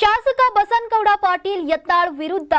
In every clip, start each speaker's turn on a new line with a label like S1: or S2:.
S1: ಶಾಸಕ ಬಸನಗೌಡ ಪಾಟೀಲ್ ಯತ್ನಾಳ್ ವಿರುದ್ಧ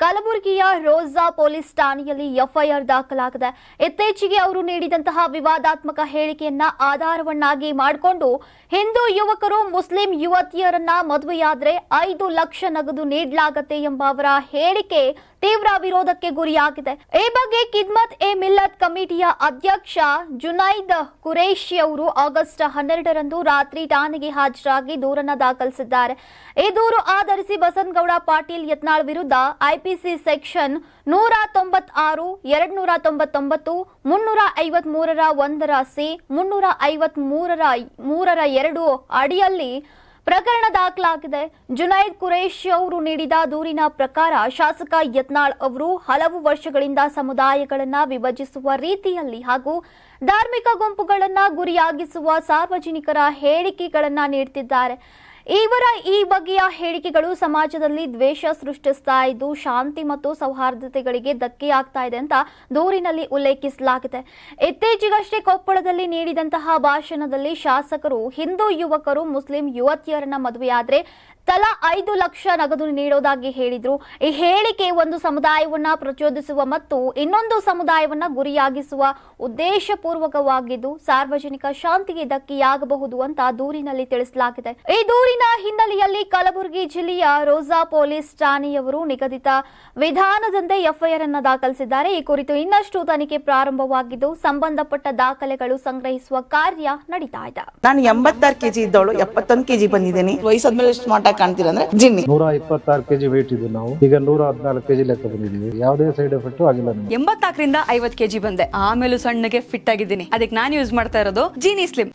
S1: ಕಲಬುರಗಿಯ ರೋಜಾ ಪೊಲೀಸ್ ಠಾಣೆಯಲ್ಲಿ ಎಫ್ಐಆರ್ ದಾಖಲಾಗಿದೆ. ಇತ್ತೀಚೆಗೆ ಅವರು ನೀಡಿದಂತಹ ವಿವಾದಾತ್ಮಕ ಹೇಳಿಕೆಯನ್ನ ಆಧಾರವನ್ನಾಗಿ ಮಾಡಿಕೊಂಡು ಹಿಂದೂ ಯುವಕರು, ಮುಸ್ಲಿಂ ಯುವತಿಯರನ್ನ ಮದುವೆಯಾದರೆ ಐದು ಲಕ್ಷ ನಗದು ನೀಡಲಾಗತ್ತೆ ಎಂಬ ಅವರ ಹೇಳಿಕೆ ತೀವ್ರ ವಿರೋಧಕ್ಕೆ ಗುರಿಯಾಗಿದೆ. ಈ ಬಗ್ಗೆ ಕಿದ್ಮತ್ ಎ ಮಿಲ್ಲತ್ ಕಮಿಟಿಯ ಅಧ್ಯಕ್ಷ ಜುನೈದ್ ಕುರೇಶಿ ಅವರು ಆಗಸ್ಟ್ ಹನ್ನೆರಡರಂದು ರಾತ್ರಿ ಠಾಣೆಗೆ ಹಾಜರಾಗಿ ದೂರನ್ನ ದಾಖಲಿಸಿದ್ದಾರೆ. ಈ ದೂರು ಆಧರಿಸಿ ಬಸನಗೌಡ ಪಾಟೀಲ್ ಯತ್ನಾಳ್ ವಿರುದ್ಧ ಐಪಿಸಿ ಸೆಕ್ಷನ್ ನೂರ ತೊಂಬತ್ತಾರು ಎರಡ್ ನೂರ ತೊಂಬತ್ತೊಂಬತ್ತು, ಮುನ್ನೂರ ಐವತ್ ಮೂರರ ಒಂದರ ಸಿ, ಮುನ್ನೂರ ಐವತ್ ಮೂರರ ಮೂರರ ಎರಡು ಅಡಿಯಲ್ಲಿ ಪ್ರಕರಣ ದಾಖಲಾಗಿದೆ. ಜುನೈದ್ ಕುರೇಶಿ ಅವರು ನೀಡಿದ ದೂರಿನ ಪ್ರಕಾರ ಶಾಸಕ ಯತ್ನಾಳ್ ಅವರು ಹಲವು ವರ್ಷಗಳಿಂದ ಸಮುದಾಯಗಳನ್ನು ವಿಭಜಿಸುವ ರೀತಿಯಲ್ಲಿ ಹಾಗೂ ಧಾರ್ಮಿಕ ಗುಂಪುಗಳನ್ನು ಗುರಿಯಾಗಿಸುವ ಸಾರ್ವಜನಿಕರ ಹೇಳಿಕೆಗಳನ್ನು ನೀಡುತ್ತಿದ್ದಾರೆ ಇವರ ಈ ಬಗೆಯ ಹೇಳಿಕೆಗಳು ಸಮಾಜದಲ್ಲಿ ದ್ವೇಷ ಸೃಷ್ಟಿಸ್ತಾ ಇದ್ದು ಶಾಂತಿ ಮತ್ತು ಸೌಹಾರ್ದತೆಗಳಿಗೆ ಧಕ್ಕೆಯಾಗ್ತಾ ಇದೆ ಅಂತ ದೂರಿನಲ್ಲಿ ಉಲ್ಲೇಖಿಸಲಾಗಿದೆ. ಇತ್ತೀಚೆಗಷ್ಟೇ ಕೊಪ್ಪಳದಲ್ಲಿ ನೀಡಿದಂತಹ ಭಾಷಣದಲ್ಲಿ ಶಾಸಕರು, ಹಿಂದೂ ಯುವಕರು, ಮುಸ್ಲಿಂ ಯುವತಿಯರನ್ನ ಮದುವೆಯಾದ್ರೆ ತಲಾ ಐದು ಲಕ್ಷ ನಗದು ನೀಡೋದಾಗಿ ಹೇಳಿದ್ರು. ಈ ಹೇಳಿಕೆ ಒಂದು ಸಮುದಾಯವನ್ನ ಪ್ರಚೋದಿಸುವ ಮತ್ತು ಇನ್ನೊಂದು ಸಮುದಾಯವನ್ನ ಗುರಿಯಾಗಿಸುವ ಉದ್ದೇಶಪೂರ್ವಕವಾಗಿದ್ದು ಸಾರ್ವಜನಿಕ ಶಾಂತಿಗೆ ಧಕ್ಕೆಯಾಗಬಹುದು ಅಂತ ದೂರಿನಲ್ಲಿ ತಿಳಿಸಲಾಗಿದೆ. ಈ ದೂರಿನ ಹಿನ್ನೆಲೆಯಲ್ಲಿ ಕಲಬುರಗಿ ಜಿಲ್ಲೆಯ ರೋಜಾ ಪೊಲೀಸ್ ಠಾಣೆಯವರು ನಿಗದಿತ ವಿಧಾನದಂತೆ ಎಫ್ಐಆರ್ ಅನ್ನು ದಾಖಲಿಸಿದ್ದಾರೆ. ಈ ಕುರಿತು ಇನ್ನಷ್ಟು ತನಿಖೆ ಪ್ರಾರಂಭವಾಗಿದ್ದು ಸಂಬಂಧಪಟ್ಟ ದಾಖಲೆಗಳು ಸಂಗ್ರಹಿಸುವ ಕಾರ್ಯ ನಡೀತಾ ಇದೆ.
S2: ನಾನು ಎಂಬತ್ತಾರು ಕೆಜಿ ಇದ್ದವಳು ಎಪ್ಪತ್ತೊಂದು ಕೆಜಿ ಬಂದಿದ್ದೀನಿ. ವಯಸ್ಸಾದ್ಮೇಲೆ ಸ್ಮಾರ್ಟ್ ಆಗಿ ಕಾಣ್ತೀರ ಅಂದ್ರೆ ಜಿನ್ನಿ.
S3: ನೂರ ಇಪ್ಪತ್ತಾರು ಕೆಜಿ ವೇಟ್ ಇದ್ದು ನಾವು. ಈಗ ನೂರ ಹದಿನಾಲ್ಕು ಕೆಜಿ ಲೆಕ್ಕ ಬಂದಿದ್ದೀವಿ. ಯಾವುದೇ ಸೈಡ್ ಎಫೆಕ್ಟ್ ಆಗಿಲ್ಲ ಎಂಬತ್ತಾಕರಿಂದ
S4: ಎಂಬತ್ನಾಲ್ಕರಿಂದ ಐವತ್ ಕೆಜಿ ಬಂದೆ. ಆಮೇಲೂ ಸಣ್ಣಗೆ ಫಿಟ್ ಆಗಿದ್ದೀನಿ. ಅದಕ್ಕೆ ನಾನು ಯೂಸ್ ಮಾಡ್ತಾ ಇರೋದು ಜೀನಿ ಸ್ಲಿಮ್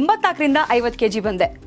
S4: ಎಂಬತ್ನಾಲ್ಕರಿಂದ ಐವತ್ತು ಕೆಜಿ ಬಂದೆ.